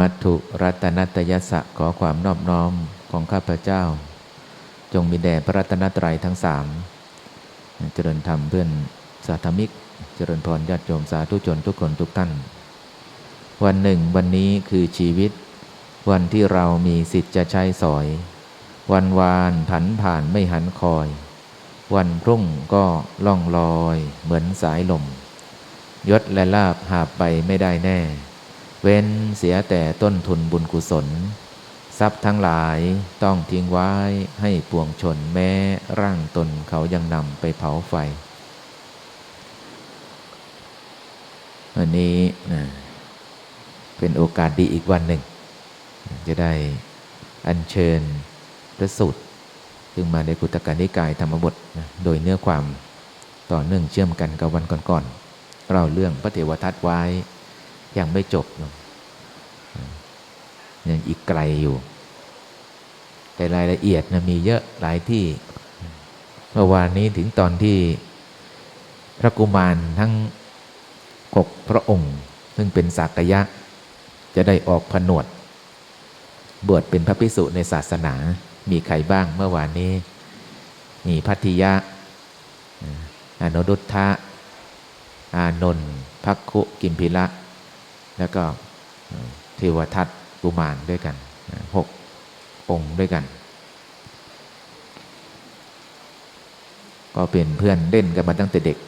มัตถุรัตนัตยสะขอความนอบน้อมของข้าพเจ้า จงมีแด่พระรัตนตรัยทั้งสามเจริญธรรมเพื่อนสาธมิก เจริญพรญาติโยมสาธุชนทุกคนทุกท่าน วันหนึ่งวันนี้คือชีวิต วันที่เรามีสิทธิ์จะใช้สอย วันวานผันผ่านไม่หันคอย วันพรุ่งก็ล่องลอยเหมือนสายลม ยศและลาบหาบไปไม่ได้แน่ เว้นเสียแต่ต้นทุนบุญกุศล ทรัพย์ทั้งหลายต้องทิ้งไว้ให้ปวงชนแม้ร่างตนเขายังนำไปเผาไฟ วันนี้นะเป็นโอกาสดีอีกวันหนึ่ง จะได้อัญเชิญพระสูตรซึ่งมาในกุตกานิกายธรรมบทนะโดยเนื้อความต่อเนื่องเชื่อมกันกับวันก่อนๆเราเรื่องพระเทวทัตไว้ยังไม่จบเนอะ ยังอีกไกลอยู่ แต่รายละเอียดนะมีเยอะหลายที่ เมื่อวานนี้ถึงตอนที่พระกุมารทั้งหกพระองค์ ซึ่งเป็นสากยะ จะได้ออกผนวด บวชเป็นพระภิกษุในศาสนา มีใครบ้างเมื่อวานนี้ มีพัทธิยะอนุดุทธะอานนท์พักคุกิมพิละ แล้วก็เทวทัต กุมารด้วยกันหกองค์ด้วยกัน ก็เป็นเพื่อนเล่นกันมาตั้งแต่เด็ก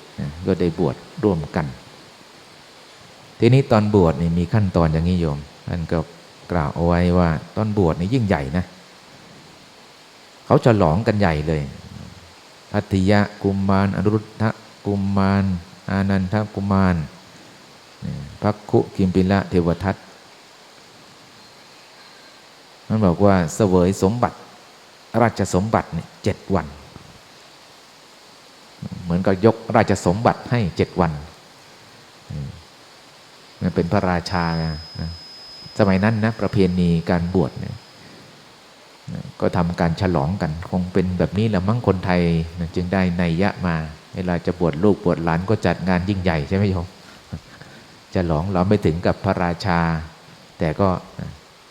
ก็ได้บวชร่วมกัน ทีนี้ตอนบวชนี่มีขั้นตอนอย่างนี้โยมท่านก็กล่าวเอาไว้ว่า ตอนบวชนี่ยิ่งใหญ่นะเขาจะหลองกันใหญ่เลยพัทยะกุมารอนุรุทธะกุมาร อานันทกุมารพักคุกิมปิละเทวทัต มันบอกว่าเสวยสมบัติ ราชสมบัติเนี่ยเจ็ดวัน เหมือนกับยกราชสมบัติให้เจ็ดวันมันเป็นพระราชานะสมัยนั้นนะประเพณีการบวชเนี่ยก็ทำการฉลองกัน คงเป็นแบบนี้แหละมั้งคนไทยจึงได้ในยะมา เวลาจะบวชลูกบวชหลานก็จัดงานยิ่งใหญ่ใช่ไหมโยมจะหลองเราไม่ถึงกับพระราชา แต่ก็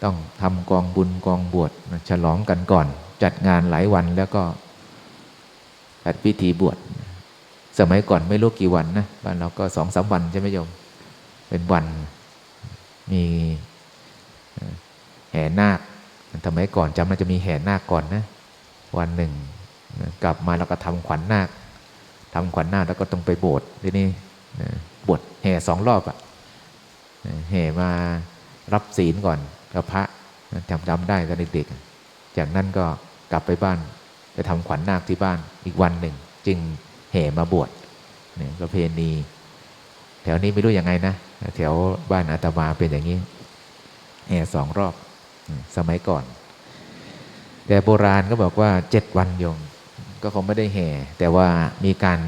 ต้องทำกองบุญกองบวชฉลองกันก่อน จัดงานหลายวันแล้วก็จัดพิธีบวชสมัยก่อนไม่รู้กี่วันนะบ้านเราก็สองสามวันใช่ไหมโยม เป็นวันมีแห่นาคสมัยก่อนจำน่าจะมีแห่นาคก่อนนะ วันหนึ่ง กลับมาแล้วก็ทำขวัญนนาคทำขวัญนนาคแล้วก็ต้องไปโบสถ์ที่นี่บวชแห่สองรอบอะแห่มารับศีลก่อน กับพระจำจำได้ตอนเด็กๆจากนั้นก็กลับไปบ้านไปทำขวัญนนาคที่บ้านอีกวันหนึ่ง จึงแห่มาบวชเนี่ยประเพณี แถวนี้ไม่รู้ยังไงนะแถวบ้านอาตมาเป็นอย่างนี้แห่สองรอบสมัยก่อน แต่โบราณก็บอกว่าเจ็ดวันยมก็คงไม่ได้แห่ แต่ว่ามีการ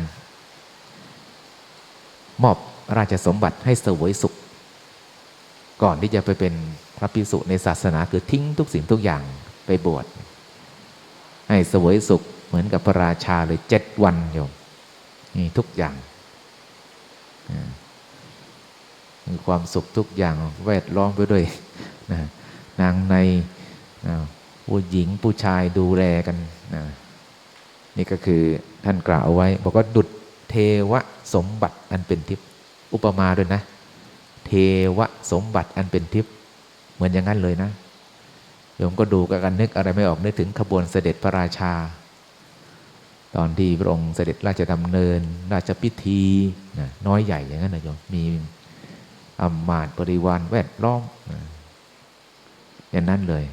มอบราชสมบัติให้เสวยสุข ก่อนที่จะไปเป็น ระภิกษุในศาสนาคือทิ้งทุกสิ่งทุกอย่างไปบวชให้สวยสุขเหมือนกับพระราชาเลยเจ็ดวันโยมนี่ทุกอย่างมีความสุขทุกอย่างแวดล้อมไปด้วยนะนางในผู้หญิงผู้ชายดูแลกันนะนี่ก็คือท่านกล่าวไว้ บอกว่าดุดเทวสมบัติอันเป็นทิพย์อุปมาด้วยนะ เทวสมบัติอันเป็นทิพย์ เหมือนอย่างนั้นเลยนะโยมก็ดูกันนึกอะไรไม่ออกนึกถึงขบวนเสด็จพระราชา ตอนที่พระองค์เสด็จราชดำเนิน ราชพิธีนะน้อยใหญ่อย่างนั้นนะโยมมีอำมาตย์บริวารแวดล้อมนะอย่างนั้นเลย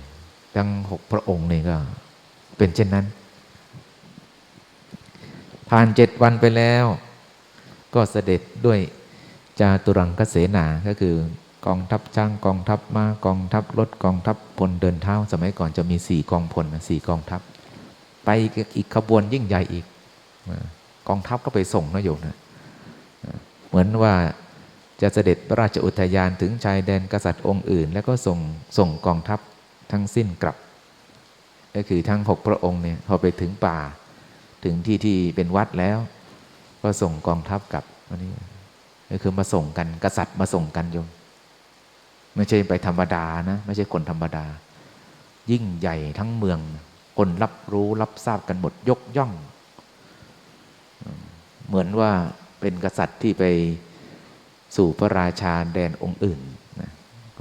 ทั้งหกพระองค์นี่ก็ เป็นเช่นนั้นผ่านเจ็ดวันไปแล้ว ก็เสด็จด้วยจาตุรังคเสนาก็คือ กองทัพช้างกองทัพมากองทัพรถกองทัพพลเดินเท้า สมัยก่อนจะมีสี่กองพลสี่กองทัพ ไปอีกขบวนยิ่งใหญ่อีกกองทัพก็ไปส่งนะโยมนะเหมือนว่าจะเสด็จพระราชอุทยานถึงชายแดนกษัตริย์องค์อื่น แล้วก็ส่งส่งกองทัพทั้งสิ้นกลับ ก็คือทั้งหกพระองค์เนี่ยพอไปถึงป่า ถึงที่ที่เป็นวัดแล้ว ก็ส่งกองทัพกลับอันนี้ก็คือมาส่งกันกษัตริย์มาส่งกันโยม ไม่ใช่ไปธรรมดานะ ไม่ใช่คนธรรมดา ยิ่งใหญ่ทั้งเมือง คนรับรู้รับทราบกันหมดยกย่อง เหมือนว่าเป็นกษัตริย์ที่ไปสู่พระราชาแดนองค์อื่นนะ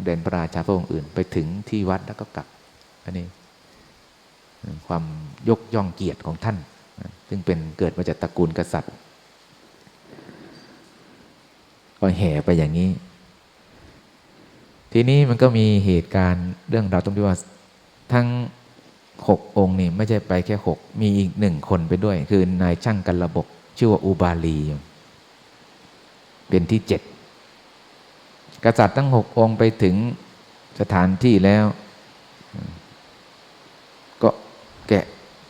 แดนพระราชาพระองค์อื่น ไปถึงที่วัดแล้วก็กลับ อันนี้ ความยกย่องเกียรติของท่าน ซึ่งเป็นเกิดมาจากตระกูลกษัตริย์ ก็แห่ไปอย่างนี้ ทีนี้มันก็มีเหตุการณ์เรื่องราวตรงที่ว่าทั้งหกองค์นี่ไม่ใช่ไปแค่หกมีอีกหนึ่งคนไปด้วย คือนายช่างกันระบบชื่อว่าอุบาลี เป็นที่เจ็ดกษัตริย์ทั้งหกองค์ไปถึงสถานที่แล้ว ก็แกะ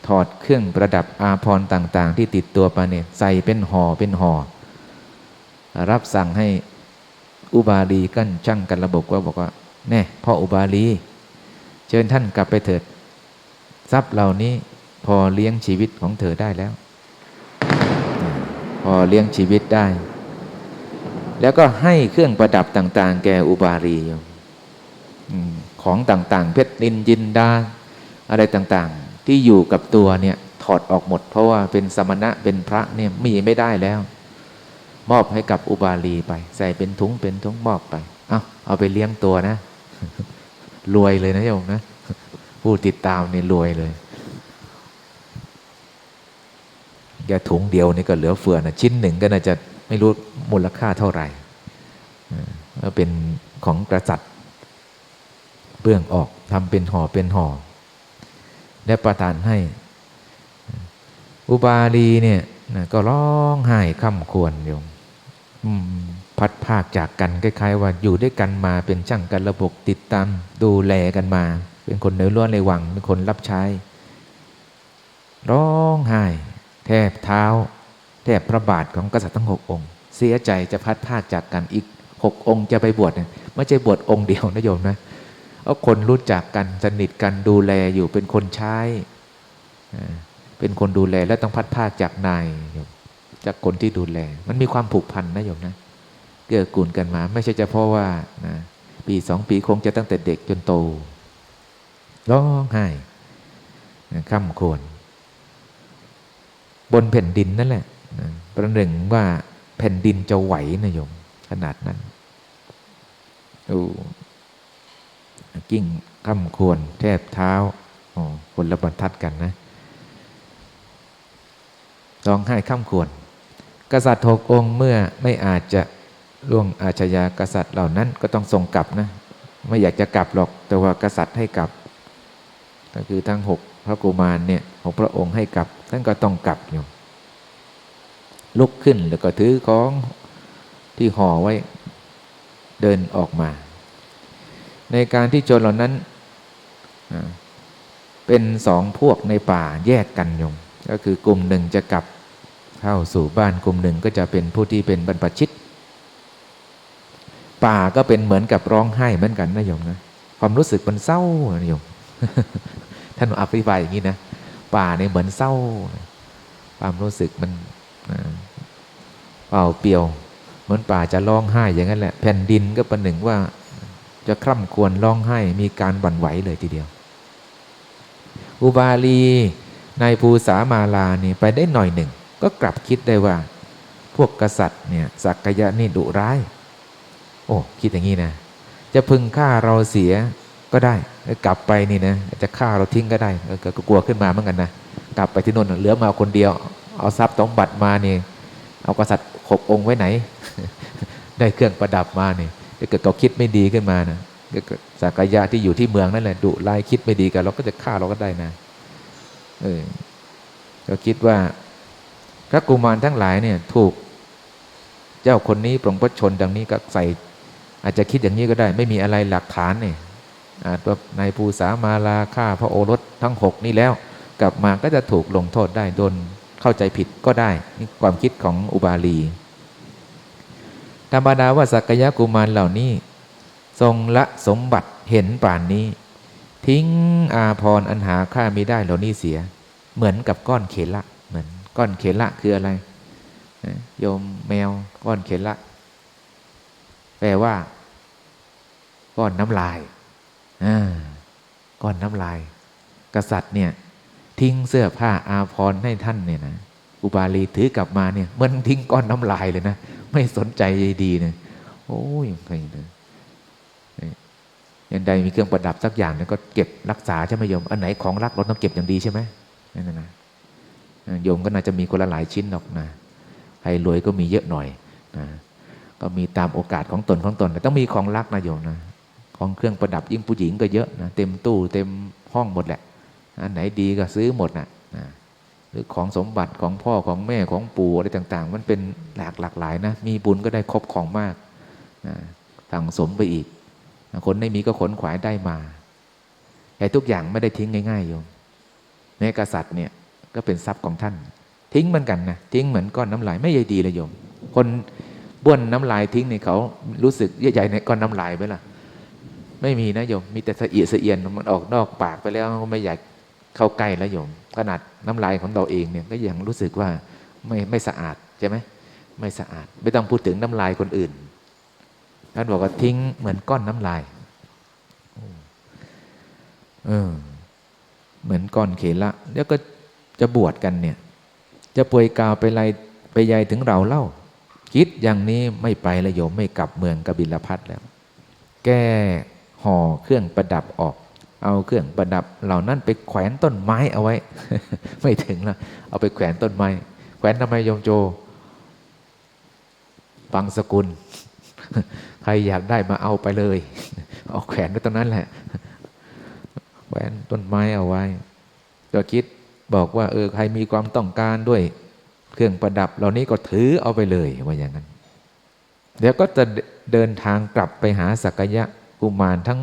ถอดเครื่องประดับอาภรต่าง ๆ ที่ติดตัวไปเนี่ยใส่เป็นห่อเป็นห่อรับสั่งให้ อุบาลีกั้นช่างกันระบบก็บอกว่าแน่พ่ออุบาลี เชิญท่านกลับไปเถิด ทรัพย์เหล่านี้พอเลี้ยงชีวิตของเธอได้แล้ว พอเลี้ยงชีวิตได้ แล้วก็ให้เครื่องประดับต่าง ๆ แก่อุบาลียมอืมของต่าง ๆ เพชรนินยินดา อะไรต่างๆ ที่อยู่กับตัวเนี่ยถอดออกหมด เพราะว่าเป็นสมณะเป็นพระเนี่ยมีไม่ได้แล้ว มอบให้กับอุบาลีไป ใส่เป็นถุงเป็นถุงมอบไป เอาเอาไปเลี้ยงตัวนะ รวยเลยนะโยมนะ ผู้ติดตามนี่รวยเลยแกถุงเดียวนี่ก็เหลือเฟือนะชิ้นหนึ่งก็น่าจะไม่รู้มูลค่าเท่าไหร่ก็เป็นของกษัตริย์เบื้องออกทำเป็นห่อเป็นห่อและประทานให้ อุบาลีเนี่ยก็ร้องไห้ค่ำควรโยม พัดภาคจากกันคล้ายๆ ว่าอยู่ด้วยกันมาเป็นช่างกันระบบติดตามดูแลกันมา เป็นคนเนื้อล้วนในวังเป็นคนรับใช้ ร้องไห้ แทบเท้า แทบพระบาทของกษัตริย์ทั้งหกองค์ เสียใจจะพัดภาคจากกันอีกหกองค์จะไปบวชเนี่ยไม่ใช่บวชองค์เดียวนะโยมนะเอาคนรู้จักกันสนิทกันดูแลอยู่เป็นคนใช้เป็นคนดูแลแล้วต้องพัดภาคจากนายโยม จากคนที่ดูแล มันมีความผูกพันนะโยมนะเกื้อกูลกันมา ไม่ใช่เฉพาะว่านะปีสองปีคงจะตั้งแต่เด็กจนโตร้องไห้นะค่ำควรบนแผ่นดินนั่นแหละนะประหนึ่งว่าแผ่นดินจะไหวนะโยม ขนาดนั้นโอ้กิ้งค่ำควรแทบเท้าอ๋อคนละบรรทัดกันนะร้องไห้ค่ำควร กษัตริย์หกองค์เมื่อไม่อาจจะล่วงอาชญากษัตริย์เหล่านั้นก็ต้องส่งกลับนะ ไม่อยากจะกลับหรอกแต่ว่ากษัตริย์ให้กลับ ก็คือทั้งหกพระกุมารเนี่ยหกพระองค์ให้กลับท่านก็ต้องกลับอยู่ลุกขึ้นแล้วก็ถือของที่ห่อไว้เดินออกมา ในการที่โจรเหล่านั้นเป็นสองพวกในป่าแยกกันโยมก็คือกลุ่มหนึ่งจะกลับ เข้าสู่บ้านกลุ่มหนึ่งก็จะเป็นผู้ที่เป็นบรรพชิต ป่าก็เป็นเหมือนกับร้องไห้เหมือนกันนะโยมนะความรู้สึกมันเศร้านะโยมท่านอธิบายอย่างนี้นะป่าเนี่ยเหมือนเศร้า ความรู้สึกมันเปล่าเปลี่ยว เหมือนป่าจะร้องไห้อย่างนั้นแหละ แผ่นดินก็ประหนึ่งว่าจะคร่ำควรร้องไห้มีการบั่นไหวเลยทีเดียว อุบาลีนายภูสามาลานี่ไปได้หน่อยหนึ่ง ก็กลับคิดได้ว่า พวกกษัตริย์เนี่ยสักยะนี่ดุร้าย โอ้คิดอย่างนี้นะ จะพึงฆ่าเราเสียก็ได้กลับไปนี่นะจะฆ่าเราทิ้งก็ได้เออก็กลัวขึ้นมาเหมือนกันนะกลับไปที่นนท์เหลือมาคนเดียว เอาทรัพย์สมบัติมานี่ เอากษัตริย์หกองค์ไว้ไหน ได้เครื่องประดับมานี่ถ้าเกิดเขาคิดไม่ดีขึ้นมานะสักยะที่อยู่ที่เมืองนั่นแหละดุร้ายคิดไม่ดีกันเราก็จะฆ่าเราก็ได้นะเออก็คิดว่า พระกุมารทั้งหลายเนี่ยถูกเจ้าคนนี้ปรงพระชนดังนี้ก็ใส่ อาจจะคิดอย่างนี้ก็ได้ ไม่มีอะไรหลักฐานเนี่ยอาจว่านายภูสามาลาฆ่าพระโอรสทั้งหกนี่แล้ว กลับมาก็จะถูกลงโทษได้โดนเข้าใจผิดก็ได้นี่ความคิดของอุบาลี ธรรมดาว่าสักยะกุมารเหล่านี้ ทรงละสมบัติเห็นป่านนี้ ทิ้งอาพรอันหาค่าไม่ได้เหล่านี้เสีย เหมือนกับก้อนเขละเหมือน ก้อนเขละคืออะไรโยมแมวก้อนเขละ แปลว่า ก้อนน้ำลายก้อนน้ำลาย กษัตริย์เนี่ย ทิ้งเสื้อผ้าอาภรณ์ให้ท่านเนี่ยนะอุบาลีถือกลับมาเนี่ยเหมันทิ้งก้อนน้ำลายเลยนะไม่สนใจใยดีเนี่ยโอ้ยใครเลยยันใดมีเครื่องประดับสักอย่างเนี่ยก็เก็บรักษาใช่ไหมโยม อันไหนของรักเราต้องเก็บอย่างดีใช่ไหมนั่นนะ โยมก็น่าจะมีคนละหลายชิ้นหรอกนะใครรวยก็มีเยอะหน่อยนะก็มีตามโอกาสของตนของตนแต่ต้องมีของรักนะโยมนะของเครื่องประดับยิ่งผู้หญิงก็เยอะนะเต็มตู้เต็มห้องหมดแหละอันไหนดีก็ซื้อหมดนะนะหรือของสมบัติของพ่อของแม่ของปู่อะไรต่าง ๆ มันเป็นหลากหลากหลายนะมีบุญก็ได้ครบของมากนะสั่งสมไปอีกคนไม่มีก็ขนขวายได้มาแต่ทุกอย่างไม่ได้ทิ้งง่ายๆโยมแม้กษัตริย์เนี่ย ก็เป็นทรัพย์ของท่าน ทิ้งเหมือนกันนะทิ้งเหมือนก้อนน้ำลายไม่ใยดีเลยโยม คนบ้วนน้ำลายทิ้งเนี่เขารู้สึกใหญ่ๆในก้อนน้ำลายไหมล่ะ ไม่มีนะโยม มีแต่สะเอียดสะเอียนมันออกนอกปากไปแล้วไม่อยากเข้าใกล้แล้วโยม ขนาดน้ำลายของเราเองเนี่ยก็ยังรู้สึกว่าไม่ไม่สะอาดใช่ไหมไม่สะอาด ไม่ต้องพูดถึงน้ำลายคนอื่น ท่านบอกว่าทิ้งเหมือนก้อนน้ำลายเออเหมือนก้อนเขละแล้วก็ จะบวชกันเนี่ย จะป่วยกาวไปไรไปใยถึงเราเล่า คิดอย่างนี้ไม่ไปละโยมไม่กลับเมืองกบิลพัทแล้ว แก้ห่อเครื่องประดับออก เอาเครื่องประดับเหล่านั้นไปแขวนต้นไม้เอาไว้ ไม่ถึงแล้วเอาไปแขวนต้นไม้ แขวนทำไมโยมโจฟังสกุล ใครอยากได้มาเอาไปเลย เอาแขวนไว้ตรงนั้นแหละแขวนต้นไม้เอาไว้ก็คิด บอกว่าเออใครมีความต้องการด้วยเครื่องประดับ เหล่านี้ก็ถือเอาไปเลยว่าอย่างนั้น เดี๋ยวก็จะเดินทางกลับไปหาสักยะกุมารทั้ง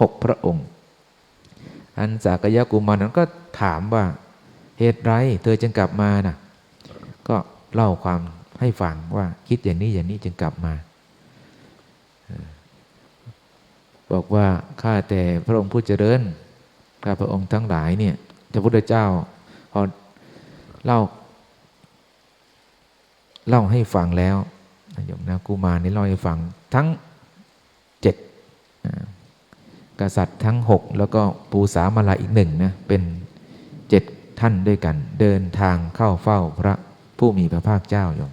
หกพระองค์ อันสักยะกุมารนั้นก็ถามว่าเหตุไรเธอจึงกลับมานะก็เล่าความให้ฟังว่าคิดอย่างนี้อย่างนี้จึงกลับมา บอกว่าข้าแต่พระองค์ผู้เจริญข้าพระองค์ทั้งหลายเนี่ยพระพุทธเจ้า เล่า เล่าให้ฟังแล้วโยมนะกุมารนี่เล่าให้ฟังทั้งเจ็ดกษัตริย์ทั้งหกแล้วก็ปูสามาลาอีกหนึ่งนะเป็นเจ็ดท่านด้วยกัน เดินทางเข้าเฝ้าพระผู้มีพระภาคเจ้าโยม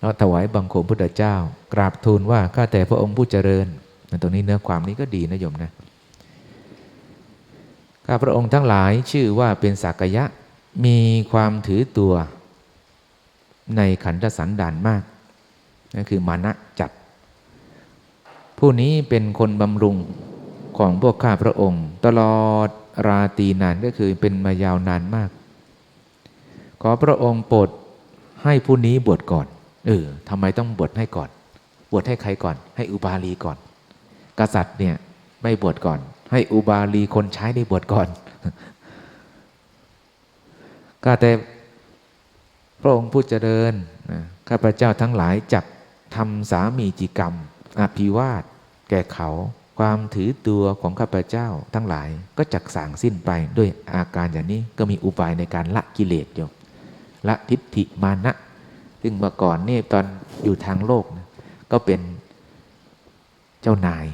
เราถวายบังคมพุทธเจ้า กราบทูลว่าข้าแต่พระองค์ผู้เจริญตรงนี้เนื้อความนี้ก็ดีนะโยมนะ ข้าพระองค์ทั้งหลายชื่อว่าเป็นสักยะ มีความถือตัวในขันธสันดานมากนั่นคือมานะจัดผู้นี้เป็นคนบำรุงของพวกข้าพระองค์ ตลอดราตีนานก็คือเป็นมายาวนานมาก ขอพระองค์โปรดให้ผู้นี้บวชก่อน เออทำไมต้องบวชให้ก่อน บวชให้ใครก่อน ให้อุบาลีก่อน กษัตริย์เนี่ยไม่บวชก่อน ให้อุบาลีคนใช้ได้บวชก่อน ก็แต่พระองค์ผู้เจริญข้าพเจ้าทั้งหลายจักทำสามีจิกรรมอภิวาท แก่เขา ความถือตัวของข้าพเจ้าทั้งหลายก็จักสางสิ้นไปด้วยอาการอย่างนี้ก็มีอุบายในการละกิเลสโยมละทิฏฐิมานะ ซึ่งเมื่อก่อนนี่ตอนอยู่ทางโลกนะก็เป็นเจ้านาย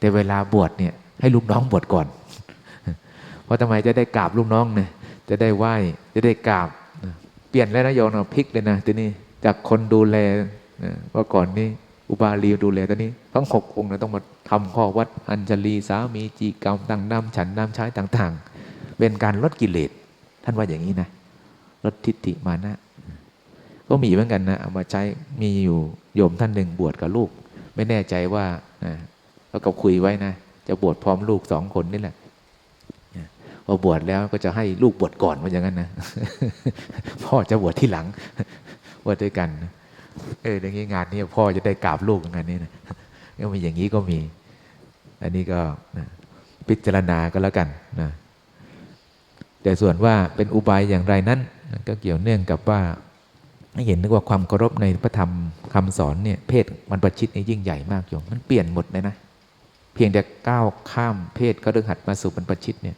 แต่เวลาบวชเนี่ยให้ลูกน้องบวชก่อน เพราะทำไมจะได้กราบลูกน้องเนี่ยจะได้ไหว้จะได้กราบ เปลี่ยนแล้วนะโยมพลิกเลยนะทีนี้จากคนดูแลเมื่อก่อนนี้อุบาลีดูแลตอนนี้ทั้งหกองค์นะต้องมาทำข้อวัดอัญชลีสามีจีกรรมต่างน้ำฉันน้ำใช้ต่าง ๆ เป็นการลดกิเลสท่านว่าอย่างนี้นะลดทิฏฐิมานะ ก็มีเหมือนกันนะเอามาใช้มีอยู่โยมท่านหนึ่งบวชกับลูก ไม่แน่ใจว่า แล้วก็คุยไว้นะ จะบวชพร้อมลูกสองคนนี่แหละพอบวชแล้วก็จะให้ลูกบวชก่อนว่าอย่างนั้นนะพ่อจะบวชที่หลังบวชด้วยกัน เอออย่างนี้งานนี้พ่อจะได้กราบลูกงานนี้นะก็มีอย่างนี้ก็มี อันนี้ก็นะพิจารณาก็แล้วกันนะแต่ส่วนว่าเป็นอุบายอย่างไรนั้น ก็เกี่ยวเนื่องกับว่าเห็นนึกว่าความเคารพในพระธรรมคำสอนเนี่ยเพศมันประชิดนี่ยิ่งใหญ่มากโยมมันเปลี่ยนหมดเลยนะ เพียงแต่ก้าวข้ามเพศก็เรื่องหัดมาสู่บรรพชิตเนี่ย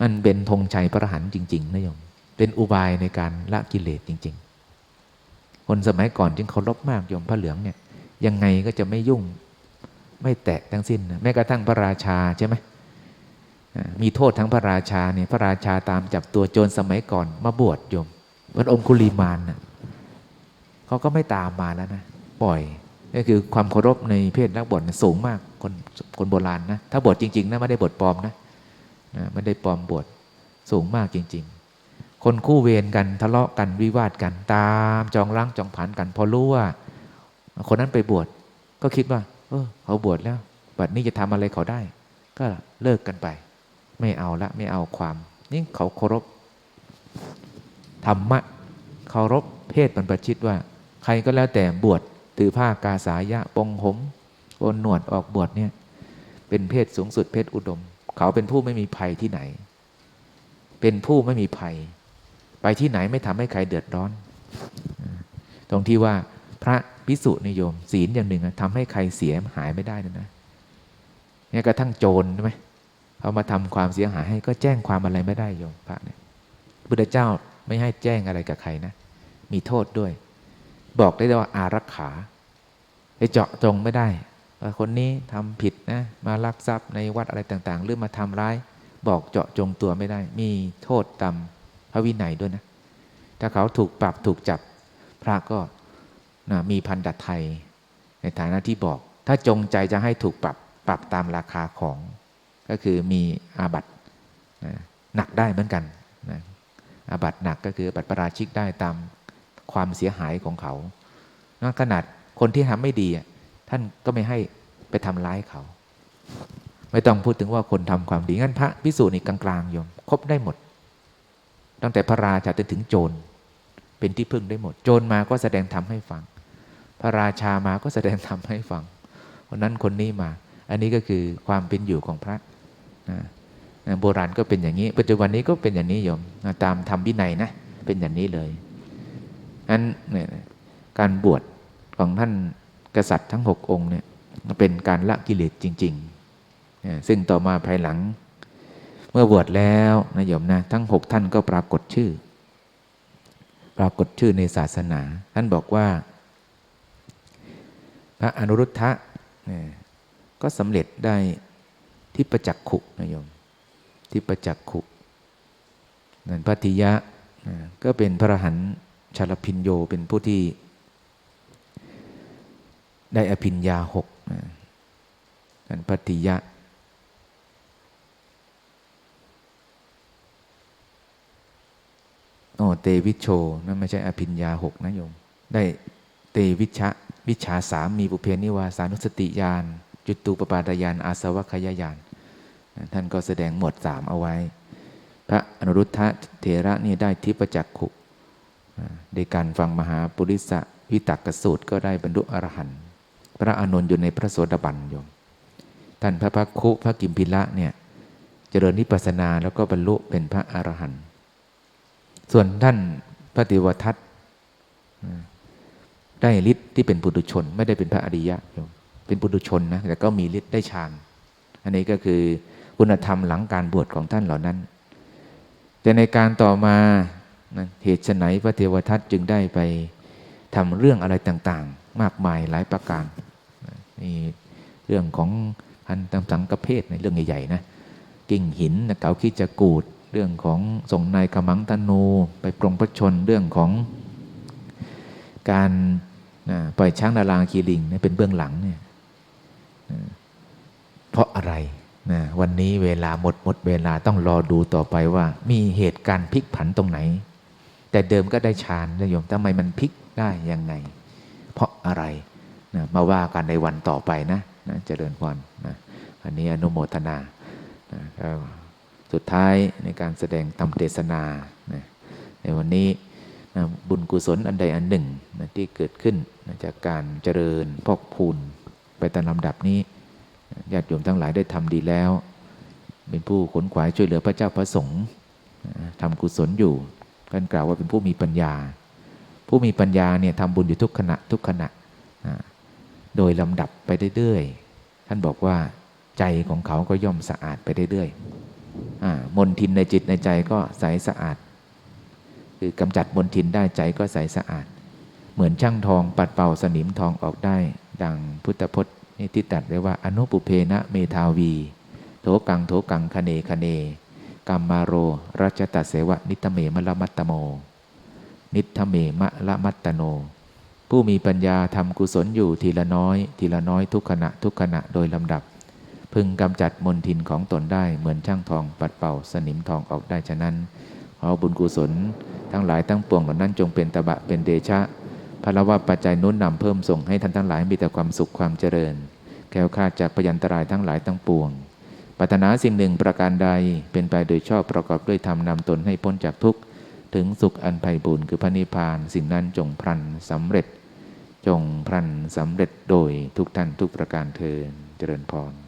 มันเป็นธงชัยพระหันจริงๆนะโยมเป็นอุบายในการละกิเลสจริง ๆ คนสมัยก่อนจึงเคารพมากโยมพระเหลืองเนี่ยยังไงก็จะไม่ยุ่งไม่แตะทั้งสิ้นนะแม้กระทั่งพระราชาใช่ไหมมีโทษทั้งพระราชาเนี่ยพระราชาตามจับตัวโจรสมัยก่อนมาบวชโยมพระองคุลีมานนะเขาก็ไม่ตามมาแล้วนะ ปล่อยก็คือความเคารพในเพศนักบวชสูงมาก คนคนโบราณนะถ้าบวชจริงๆนะไม่ได้บวชปลอมนะนะไม่ได้ปลอมบวชสูงมากจริง ๆ คนคู่เวรกันทะเลาะกันวิวาทกันตามจองล้างจองผ่านกัน พอรู้ว่า คนนั้นไปบวชก็คิดว่า เออเขาบวชแล้วบัดนี้จะทำอะไรเขาได้ ก็เลิกกันไป ไม่เอาละไม่เอาความนี่เขาเคารพธรรมะเคารพเพศบรรพชิตว่า ใครก็แล้วแต่บวชถือผ้ากาสายะปองหม โกนหนวดออกบวชเนี่ย เป็นเพศสูงสุดเพศอุดม เขาเป็นผู้ไม่มีภัยที่ไหน เป็นผู้ไม่มีภัย ไปที่ไหนไม่ทำให้ใครเดือดร้อน ตรงที่ว่าพระพิสุนิยม ศีลอย่างหนึ่งอะทำให้ใครเสียหายไม่ได้นะนะเนี่กระทั่งโจรใช่ไหมเขามาทำความเสียหายให้ก็แจ้งความอะไรไม่ได้โยมพระเนี่ยพุทธเจ้าไม่ให้แจ้งอะไรกับใครนะ มีโทษด้วย บอกได้ว่าอารักขาไปเจาะจงไม่ได้ คนนี้ทำผิดนะมาลักทรัพย์ในวัดอะไรต่าง ๆ หรือมาทำร้าย บอกเจาะจงตัวไม่ได้ มีโทษตามพระวินัยด้วยนะ ถ้าเขาถูกปรับถูกจับพระก็นะมีพันดัตไทย ในฐานะที่บอก ถ้าจงใจจะให้ถูกปรับปรับตามราคาของก็คือมีอาบัตนะหนักได้เหมือนกันนะอาบัตหนักก็คือบัตรประราชิกได้ตามความเสียหายของเขานะขนาดคนที่ทำไม่ดีอะ ท่านก็ไม่ให้ไปทำร้ายเขา ไม่ต้องพูดถึงว่าคนทำความดีงั้นพระพิสูจน์ในกลางๆโยมครบได้หมด ตั้งแต่พระราชาจนถึงโจรเป็นที่พึ่งได้หมด โจรมาก็แสดงธรรมให้ฟัง พระราชามาก็แสดงธรรมให้ฟังเพราะนั้นคนนี้มา อันนี้ก็คือความเป็นอยู่ของพระนะนะโบราณก็เป็นอย่างนี้ ปัจจุบันนี้ก็เป็นอย่างนี้โยมนะตามธรรมวินัยนะเป็นอย่างนี้เลยอันเนี่ยการบวชของท่าน กษัตริย์ทั้งหกองค์เนี่ยเป็นการละกิเลสจริงๆเนี่ยซึ่งต่อมาภายหลัง เมื่อบวชแล้วนะโยมนะทั้งหกท่านก็ปรากฏชื่อ ปรากฏชื่อในศาสนา ท่านบอกว่า พระอนุรุทธะเนี่ยก็สำเร็จได้ที่ประจักขุนะโยมที่ประจักขุนั่นพัทิยะก็เป็นพระหันชาลพินโยเป็นผู้ที่ ได้อภิญญาหกนั่นพัทิยะ โอ้เตวิชโชนั่นไม่ใช่อภิญญาหกนะโยม ได้เตวิชะ วิชาสามมีบุเพนิวาสานุสติญาณจุตูปปาตญาณอาสวัคยญาณท่านก็แสดงหมวดสามเอาไว้ พระอนุรุทธะเถระนี่ได้ทิพจักขุในการฟังมหาปุริสะวิตักกสูตรก็ได้บรรลุอรหันต์ พระอานนท์อยู่ในพระโสดาบันโยมท่านพระพักคุพระกิมพิละเนี่ยเจริญนิพพานาแล้วก็บรรลุเป็นพระอรหันต์ส่วนท่านพระติวทัตได้ฤทธิ์ที่เป็นปุถุชน ไม่ได้เป็นพระอริยะโยมเป็นปุถุชนนะแต่ก็มีฤทธิ์ได้ฌานอันนี้ก็คือคุณธรรมหลังการบวชของท่านเหล่านั้น แต่ในการต่อมาเหตุไฉนพระเทวทัตจึงได้ไปทำเรื่องอะไรต่างๆ มากมายหลายประการนี่เรื่องของพันธสังกเพศในเรื่องใหญ่ๆนะกิ่งหินเกาขี้จะกูด เรื่องของส่งนายขมังตนู ไปปรงพระชนเรื่องของการปล่อยช้างนาลาคีลิงนี่เป็นเบื้องหลังเนี่ยเพราะอะไรนะวันนี้เวลาหมดหมดเวลาต้องรอดูต่อไปว่า มีเหตุการณ์พลิกผันตรงไหน แต่เดิมก็ได้ฌานนะโยมทำไมมันพลิกได้ยังไง เพราะอะไรนะมาว่ากันในวันต่อไปนะนะเจริญพรนะอันนี้อนุโมทนานะสุดท้ายในการแสดงธรรมเทศนานะในวันนี้นะบุญกุศลอันใดอันหนึ่งนะที่เกิดขึ้นนะจากการเจริญพอกพูนไปตามลำดับนี้ญาติโยมทั้งหลายได้ทำดีแล้ว เป็นผู้ขนขวายช่วยเหลือพระเจ้าพระสงฆ์ทำกุศลอยู่กันกล่าวว่าเป็นผู้มีปัญญา ผู้มีปัญญาเนี่ยทำบุญอยู่ทุกขณะทุกขณะ โดยลำดับไปเรื่อยๆ ท่านบอกว่าใจของเขาก็ย่อมสะอาดไปเรื่อยๆมนทินในจิตในใจก็ใสสะอาด คือกำจัดมนทินได้ใจก็ใสสะอาด เหมือนช่างทองปัดเป่าสนิมทองออกได้ ดังพุทธพจน์นี่ที่ตรัดไว้ว่าอนุปุเพนะเมทาวี โถกังโถกังคเนคเนกัมมาโรรัชตัสเสวะนิตเมมละมัตตโม นิทเมมะละมัตตโน ผู้มีปัญญาทำกุศลอยู่ทีละน้อย ทีละน้อยทุกขณะทุกขณะโดยลำดับ พึงกำจัดมนทินของตนได้เหมือนช่างทองปัดเป่าสนิมทองออกได้ฉะนั้นขอบุญกุศล ทั้งหลายทั้งปวงเหล่านั้นจงเป็นตบะเป็นเดชะพละว่าปัจจัยนุนนำเพิ่มส่งให้ท่านทั้งหลายมีแต่ความสุขความเจริญ แคล้วคลาดจากพยันตรายทั้งหลายทั้งปวงปรารถนาสิ่งหนึ่งประการใดเป็นไปโดยชอบประกอบด้วยธรรมนำตนให้พ้นจากทุกข์ ถึงสุขอันไพ่บุญคือพระนิพพานสิ่งนั้นจงพรันสำเร็จ จงพรันสำเร็จโดยทุกท่านทุกประการเทินเจริญพร